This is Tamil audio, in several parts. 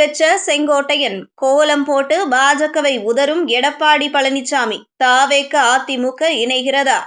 வச்ச செங்கோட்டையன் கோலம் போட்டு பாஜகவை உதரும் எடப்பாடி பழனிசாமி தாவேக்க அதிமுக இணைகிறதா?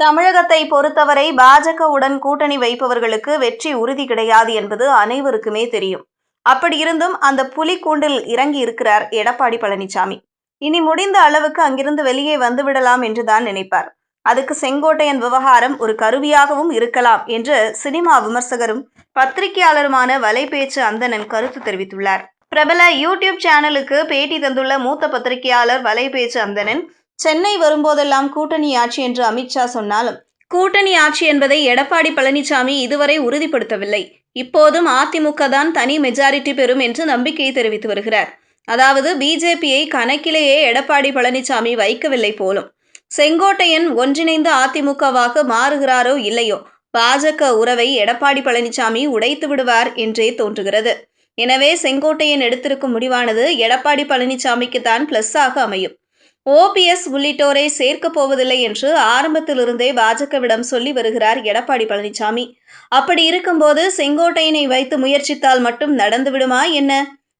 தமிழகத்தை பொறுத்தவரை பாஜகவுடன் கூட்டணி வைப்பவர்களுக்கு வெற்றி உறுதி கிடையாது என்பது அனைவருக்குமே தெரியும். அப்படி இருந்தும் அந்த புலிக்கூண்டில் இறங்கி இருக்கிறார் எடப்பாடி பழனிசாமி இனி முடிந்த அளவுக்கு அங்கிருந்து வெளியே வந்துவிடலாம் என்றுதான் நினைப்பார். அதுக்கு செங்கோட்டையன் விவகாரம் ஒரு கருவியாகவும் இருக்கலாம் என்று சினிமா விமர்சகரும் பத்திரிகையாளருமான வலைபேச்சு அந்தணன் கருத்து தெரிவித்துள்ளார். பிரபல யூடியூப் சேனலுக்கு பேட்டி தந்துள்ள மூத்த பத்திரிகையாளர் வலைபேச்சு அந்தனன் சென்னை வரும்போதெல்லாம் கூட்டணி ஆட்சி என்று அமித்ஷா சொன்னாலும் கூட்டணி ஆட்சி என்பதை எடப்பாடி பழனிசாமி இதுவரை உறுதிப்படுத்தவில்லை. இப்போதும் அதிமுக தான் தனி மெஜாரிட்டி பெறும் என்று நம்பிக்கை தெரிவித்து வருகிறார். அதாவது பிஜேபியை கணக்கிலேயே எடப்பாடி பழனிசாமி வைக்கவில்லை போலும். செங்கோட்டையன் ஒன்றிணைந்த அதிமுகவாக மாறுகிறாரோ இல்லையோ பாஜக உறவை எடப்பாடி பழனிசாமி உடைத்து விடுவார் என்றே தோன்றுகிறது. எனவே செங்கோட்டையன் எடுத்திருக்கும் முடிவானது எடப்பாடி பழனிசாமிக்கு தான் பிளஸ்ஸாக அமையும். ஓபிஎஸ் உள்ளிட்டோரை சேர்க்கப் போவதில்லை என்று ஆரம்பத்திலிருந்தே பாஜகவிடம் சொல்லி வருகிறார் எடப்பாடி பழனிசாமி. அப்படி இருக்கும்போது செங்கோட்டையனை வைத்து முயற்சித்தால் மட்டும் நடந்துவிடுமா என்ன?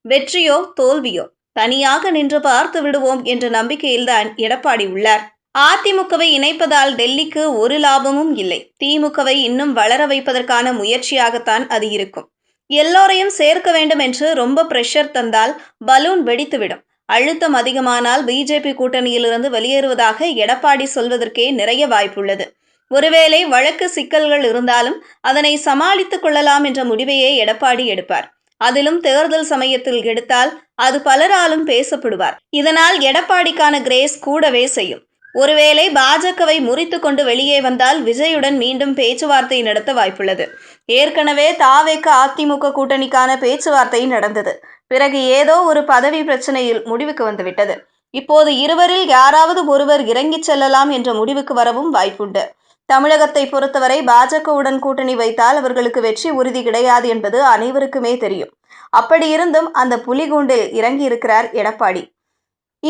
வெற்றியோ தோல்வியோ? தனியாக நின்று பார்த்து விடுவோம் என்ற நம்பிக்கையில்தான் எடப்பாடி உள்ளார். அதிமுகவை இணைப்பதால் டெல்லிக்கு ஒரு லாபமும் இல்லை. திமுகவை இன்னும் வளர வைப்பதற்கான முயற்சியாகத்தான் அது இருக்கும். எல்லோரையும் சேர்க்க வேண்டும் என்று ரொம்ப பிரஷர் தந்தால் பலூன் வெடித்துவிடும். அழுத்தம் அதிகமானால் பிஜேபி கூட்டணியிலிருந்து வெளியேறுவதாக எடப்பாடி சொல்வதற்கே நிறைய வாய்ப்புள்ளது. ஒருவேளை வழக்கு சிக்கல்கள் இருந்தாலும் அதனை சமாளித்துக் கொள்ளலாம் என்ற முடிவையே எடப்பாடி எடுப்பார். அதிலும் தேர்தல் சமயத்தில் எடுத்தால் அது பலராலும் பேசப்படுவார். இதனால் எடப்பாடிக்கான கிரேஸ் கூடவே செய்யும். ஒருவேளை பாஜகவை முறித்து கொண்டு வெளியே வந்தால் விஜயுடன் மீண்டும் பேச்சுவார்த்தை நடத்த வாய்ப்புள்ளது. ஏற்கனவே தாவேக்க அதிமுக கூட்டணிக்கான பேச்சுவார்த்தை நடந்தது. பிறகு ஏதோ ஒரு பதவி பிரச்சனையில் முடிவுக்கு வந்துவிட்டது. இப்போது இருவரில் யாராவது ஒருவர் இறங்கிச் செல்லலாம் என்ற முடிவுக்கு வரவும் வாய்ப்புண்டு. தமிழகத்தை பொறுத்தவரை பாஜகவுடன் கூட்டணி வைத்தால் அவர்களுக்கு வெற்றி உறுதி கிடையாது என்பது அனைவருக்குமே தெரியும். அப்படி இருந்தும் அந்த புலிகூண்டில் இறங்கியிருக்கிறார் எடப்பாடி.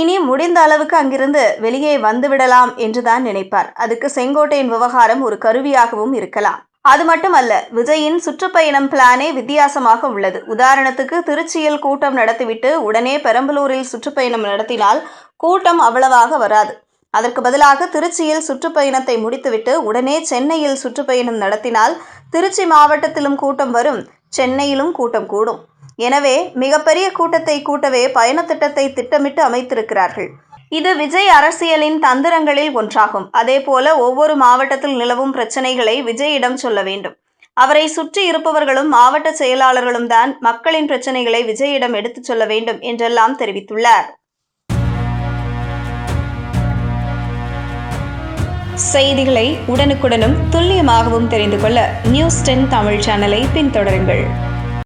இனி முடிந்த அளவுக்கு அங்கிருந்து வெளியே வந்துவிடலாம் என்றுதான் நினைப்பார். அதுக்கு செங்கோட்டையின் விவகாரம் ஒரு கருவியாகவும் இருக்கலாம். அது மட்டுமல்ல விஜயின் சுற்றுப்பயணம் பிளானே வித்தியாசமாக உள்ளது. உதாரணத்துக்கு திருச்சியில் கூட்டம் நடத்திவிட்டு உடனே பெரம்பலூரில் சுற்றுப்பயணம் நடத்தினால் கூட்டம் அவ்வளவாக வராது. அதற்கு பதிலாக திருச்சியில் சுற்றுப்பயணத்தை முடித்துவிட்டு உடனே சென்னையில் சுற்றுப்பயணம் நடத்தினால் திருச்சி மாவட்டத்திலும் கூட்டம் வரும் சென்னையிலும் கூட்டம் கூடும். எனவே மிகப்பெரிய கூட்டத்தை கூட்டவே பயணத்திட்டத்தை திட்டமிட்டு அமைத்திருக்கிறார்கள். இது விஜய் அரசியலின் தந்திரங்களில் ஒன்றாகும். அதேபோல ஒவ்வொரு மாவட்டத்தில் நிலவும் பிரச்சனைகளை விஜயிடம் சொல்ல வேண்டும். அவரை சுற்றி இருப்பவர்களும் மாவட்ட செயலாளர்களும் தான் மக்களின் பிரச்சனைகளை விஜயிடம் எடுத்துச் சொல்ல வேண்டும் என்றெல்லாம் தெரிவித்துள்ளார். செய்திகளை உடனுக்குடனும் துல்லியமாகவும் தெரிந்து கொள்ள நியூஸ் டென் தமிழ் சேனலை பின்தொடருங்கள்.